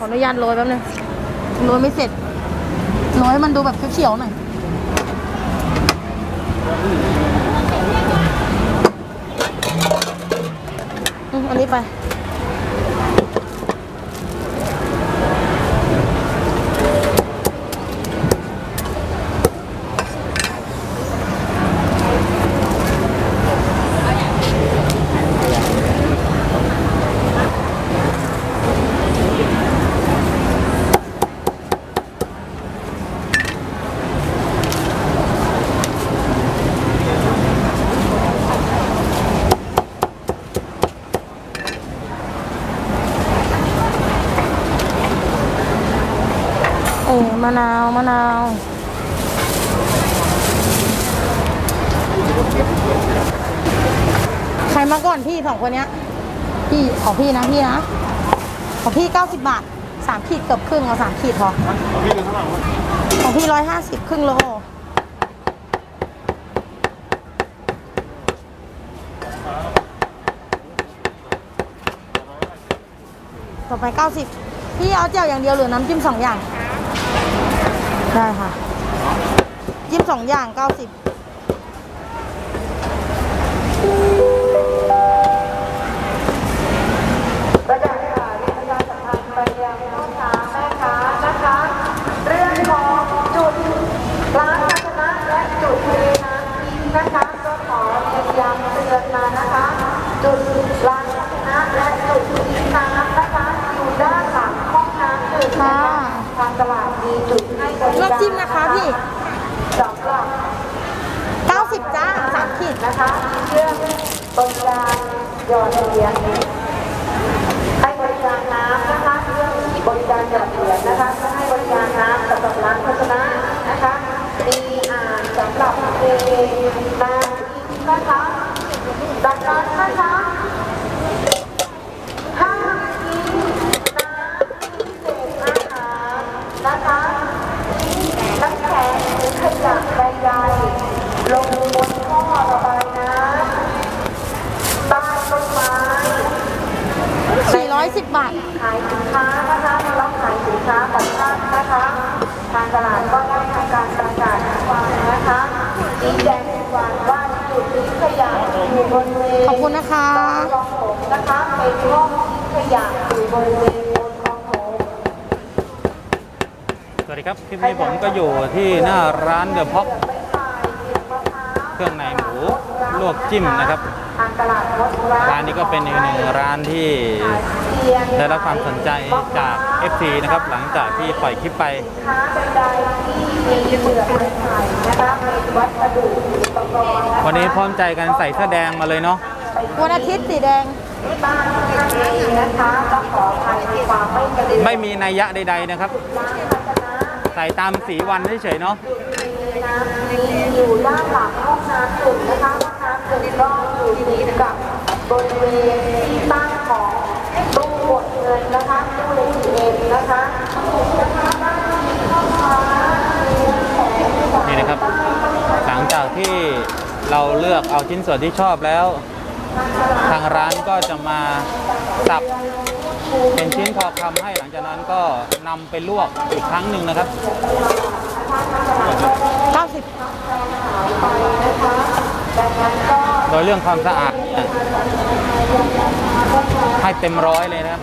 ขออนุญาตโรยแป๊บนึงโรยไม่เสร็จโรยให้มันดูแบบเขียวๆหน่อยอืมอันนี้ไป มะนาวมะนาวใครมาก่อนพี่สองคนเนี้ย พี่ของพี่นะพี่นะของพี่เก้าสิบบาทสามขีดเกือบครึ่งเอาสามขีดพอเอาพี่เดินข้างหลังวะของพี่ร้อยห้าสิบครึ่งโลต่อไปเก้าสิบพี่เอาเจียวอย่างเดียวหรือน้ำจิ้มสองอย่าง ได้ค่ะจิ้มสองอย่างเก้าสิบ จิ้มนะคะพี่สำหรับเก้าสิบจ้าสามขีดนะคะเรื่องบริการหยอดเหรียญให้บริการน้ำนะคะเรื่องบริการหยอดเหรียญนะคะให้บริการน้ำสำหรับร้านโฆษณา 110 บาท ขายสินค้านะคะมาราบขายสินค้าของท่านนะคะ ทางตลาดก็ได้ทำการประกาศวามนะคะสีแดงให้ฟัว่าจุดทิ้งขยะอยู่บนเวขอบคุณนะคะคองโถงนะคะเป็นห้องทิ้งขยะอยู่บนเวนคองโถง สวัสดีครับคลิปนี้ผมก็อยู่ที่หน้าร้านเดอะพ็อกเครื่องในหมูลวกจิ้มนะครับ ทางตลาดร้านนี้ก็เป็นอีกหนึ่งร้านที่ ได้รับความสนใจจาก FC นะครับ หลังจากที่ปล่อยคลิปไปค้าใดๆที่มีเปลือกไม้ไผ่นะคะเป็นวัสดุอุปกรณ์นะคะวันนี้พร้อมใจกันใส่เสื้อแดงมาเลยเนาะวันอาทิตย์สีแดงที่บ้านท่านเองนะคะก็ขออภัยในความไม่กระเด็นไม่มีนัยยะใด ๆนะครับร้านภาชนะใส่ตามสีวันเฉยๆเนาะน้ำนี้อยู่ด้านหลังห้องน้ำดื่มนะคะห้องน้ำดื่มก็อยู่ติดกับบริเวณที่ตั้งของตู้กดเงิ นนะคะตู้เอทีเอ็มนะคะนะคะด้านนี้ห้องค้ามีแผงขายนี่นะครับหลังจากที่เราเลือกเอาชิ้นส่วนที่ชอบแล้ว ทางร้านก็จะมาสับเป็นชิ้นพอคำให้หลังจากนั้นก็นำไปลวกอีกครั้งหนึ่งนะครับเก้าสิบโดยเรื่องความสะอาดเนี่ยให้เต็มร้อยเลยนะครับ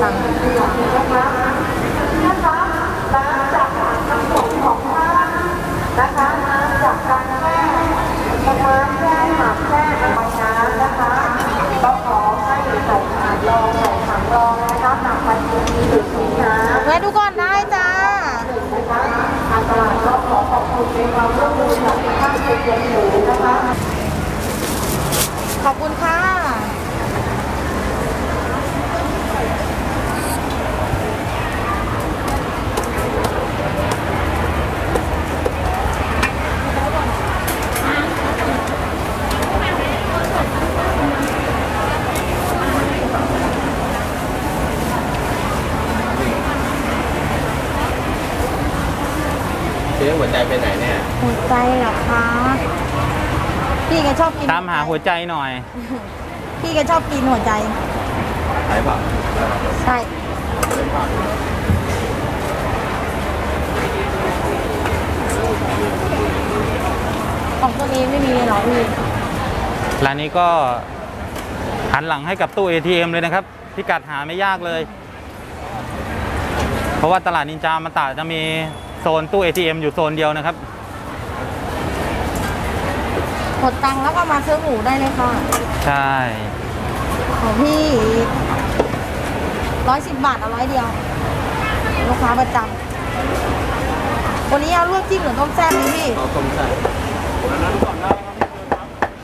งน้ำแวะดูก่อนได้จ้านะคะทางตลาดก็ขอขอบคุณในความร่วมมือจากท่านเป็นอย่างสูงนะคะ ขอบคุณค่ะ หัวใจไปไหนเนี่ย หัว ใจเหรอคะ พี่แกชอบกินตามหาหัวใจหน่อย พี่แกชอบกินหัวใจใช่เปล่าใช่ของตัวนี้ไม่มีเลยเหรอพี่ร้านนี้ก็หันหลังให้กับตู้ ATM เลยนะครับ พิกัดหาไม่ยากเลย เพราะว่าตลาดนินจามาตาจะมีโซนตู้ ATM อยู่โซนเดียวนะครับ กดตังค์แล้วก็มาซื้อหมูได้เลยค่ะ ใช่ ของพี่ร้อยสิบบาท เอาร้อยเดียว ลูกค้าประจำวันนี้เอาลวกจิ้มหรือต้มแซ่บไหมพี่ เอาต้มแซ่บ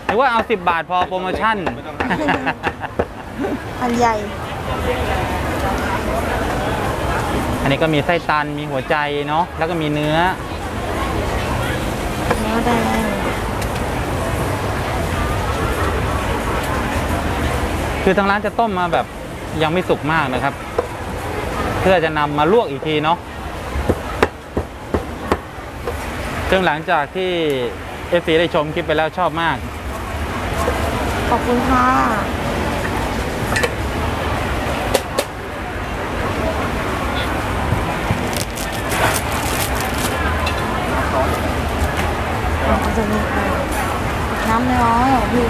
หรือว่าเอา 10 บาทพอโปรโมชั่นอันใหญ่ อันนี้ก็มีไส้ตันมีหัวใจเนาะแล้วก็มีเนื้อ เนื้อแดง คือทางร้านจะต้มมาแบบยังไม่สุกมากนะครับ เพื่อจะนำมาลวกอีกทีเนาะซึ่งหลังจากที่เอฟซีได้ชมคลิปไปแล้วชอบมาก ขอบคุณค่ะมันจะมีน้ำน้อยๆเหรอพี่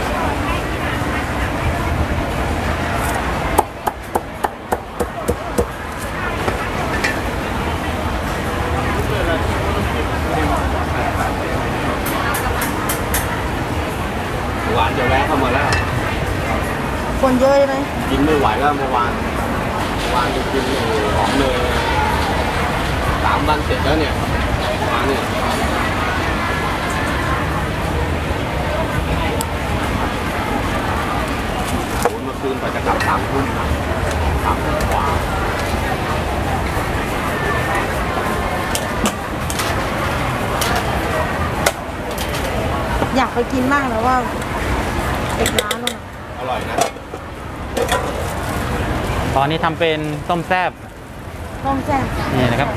หวานจะแวะเข้ามาแล้ว คน เยอะใช่ไหมกินไม่ไหวแล้วเมื่อวานเมื่อวานกินโอ้โหอมเลยสามวันเสร็จแล้วเนี่ยเมื่อวานเนี่ยโอ้โหเมื่อคืนไปจะกลับสามทุ่มสามทุ่มกว่าอยากไปกินมากแต่ว่าเด็กร้านนู่นน่ะอร่อยนะ ตอนนี้ทำเป็นต้มแซบต้มแซ่บนี่นะครับ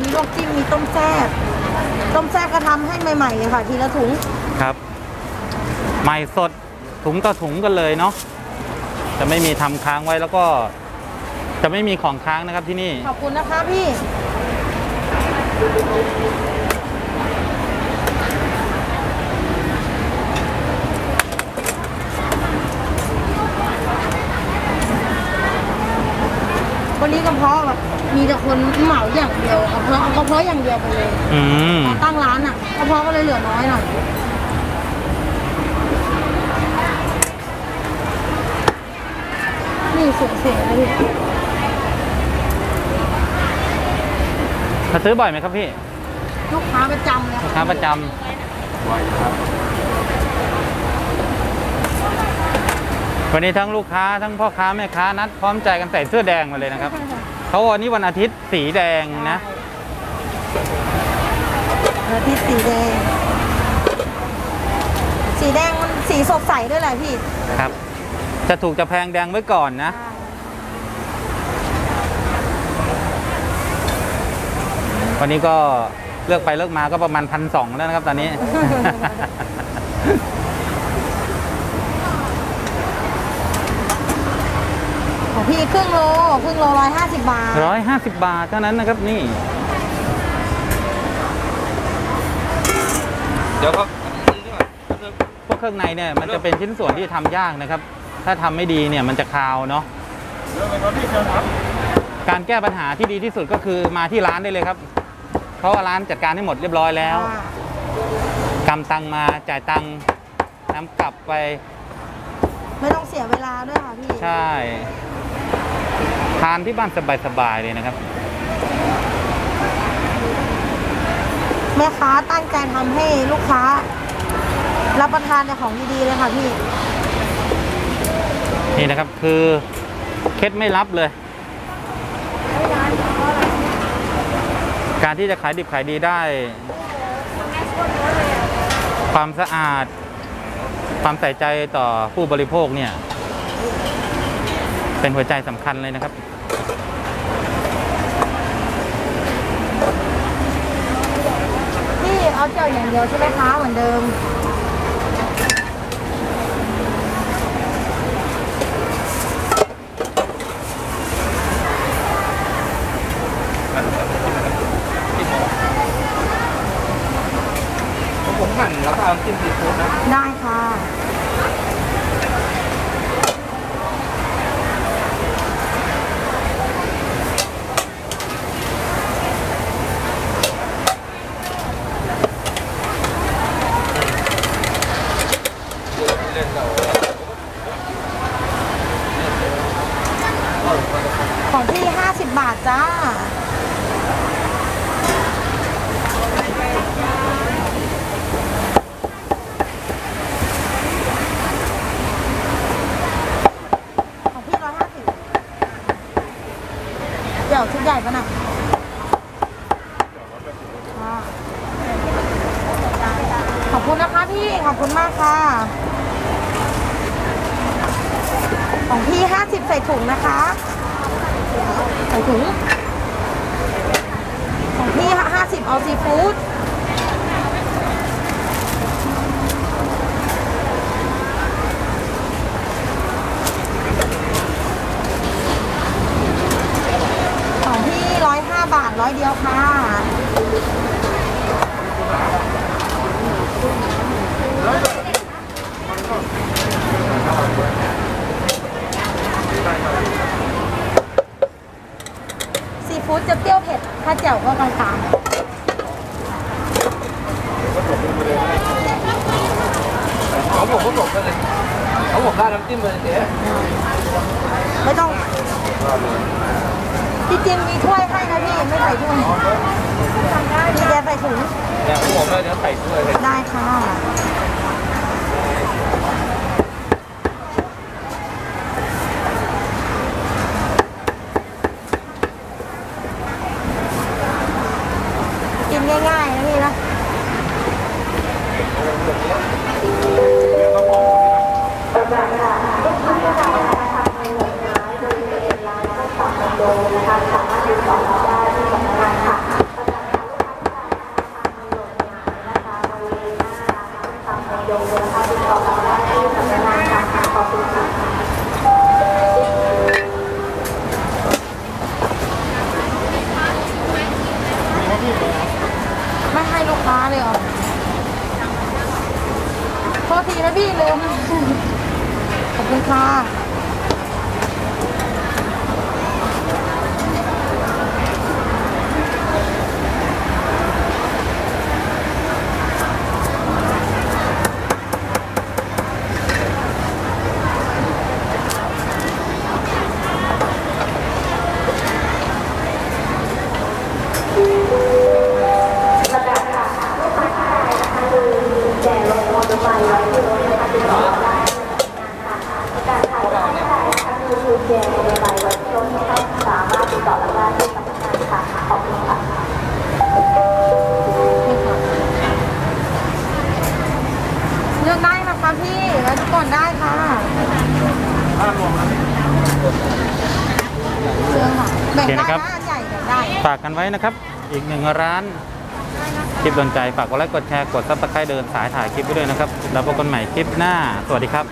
มีลวกจิ้มมีต้มแซ่บต้มแซ่บก็ทำให้ใหม่ๆเลยค่ะ ทีละถุงครับ ใหม่สดถุงต่อถุงกันเลยเนาะจะไม่มีทำค้างไว้แล้วก็ จะไม่มีของค้างนะครับที่นี่ ขอบคุณนะคะพี่ วันนี้ก ระเพาะแบบมีแต่คนเหมาอย่างเดียวกระเพาะเอากระเพาะอย่างเดียวไปเลย อืมพอตั้งร้านอะกระเพาะก็เลยเหลือน้อยหน่อยนี่สวยๆนะพี่มาซื้อบ่อยไหมครับพี่ ลูกค้าประจำเลยลูกค่ะค้าประจำไวครับ วันนี้ทั้งลูกค้าทั้งพ่อค้าแม่ค้านัดพร้อมใจกันใส่เสื้อแดงมาเลยนะครับเขาวันนี้วันอาทิตย์สีแดงนะ อาทิตย์สีแดง สีแดงมันสีสดใสด้วยแหละพี่ครับ จะถูกจะแพงแดงไว้ก่อนนะ วันนี้ก็เลือกไปเลือกมาก็ประมาณพันสองแล้วนะครับตอนนี้ ของ พี่ครึ่งโลครึ่งโลร้อยห้าสิบบาท ร้อยห้าสิบบาทเท่านั้นนะครับนี่ เดี๋ยวครับพวกเครื่องในเนี่ยมันจะเป็นชิ้นส่วนที่ทำยากนะครับ ถ้าทำไม่ดีเนี่ยมันจะคาวเนาะการแก้ปัญหาที่ดีที่สุดก็คือมาที่ร้านได้เลยครับ เพราะว่าร้านจัดการให้หมดเรียบร้อยแล้วอ่ากำตังมาจ่ายตังน้ำกลับไป ไม่ต้องเสียเวลาด้วยค่ะพี่ ใช่ ทานที่บ้านสบายๆเลยนะครับ แม่ค้าตั้งใจทำให้ลูกค้า รับประทานในของดีๆเลยค่ะพี่ นี่นะครับคือเคล็ดไม่ลับเลย การที่จะขายดิบขายดีได้ ความสะอาด ความใส่ใจต่อผู้บริโภคเนี่ย เป็นหัวใจสำคัญเลยนะครับ พี่เอาเจียวอย่างเดียวใช่ไหมคะเหมือนเดิม ผมหั่นแล้วก็เอาจิ้มซีฟู้ดนะ ได้ค่ะ วชุดใหญ่ปะน่ะค่ะขอบคุณนะคะพี่ ขอบคุณมากค่ะ ของพี่ห้าสิบใส่ถุงนะคะ ใส่ถุง ของพี่50เอาซีฟู้ด้อยห้าบาทร้อยเดียวค่ะ ซีฟู้ดจะเปรี้ยวเผ็ดข้าแจ่วก็กลาง ไว้นะครับ อีกหนึ่งร้านคลิปโดนใจฝากกดไลค์กดแชร์กดซับสไครต์เดินสายถ่ายคลิปไปด้วยนะครับ แล้วพบกันใหม่คลิปหน้า สวัสดีครับ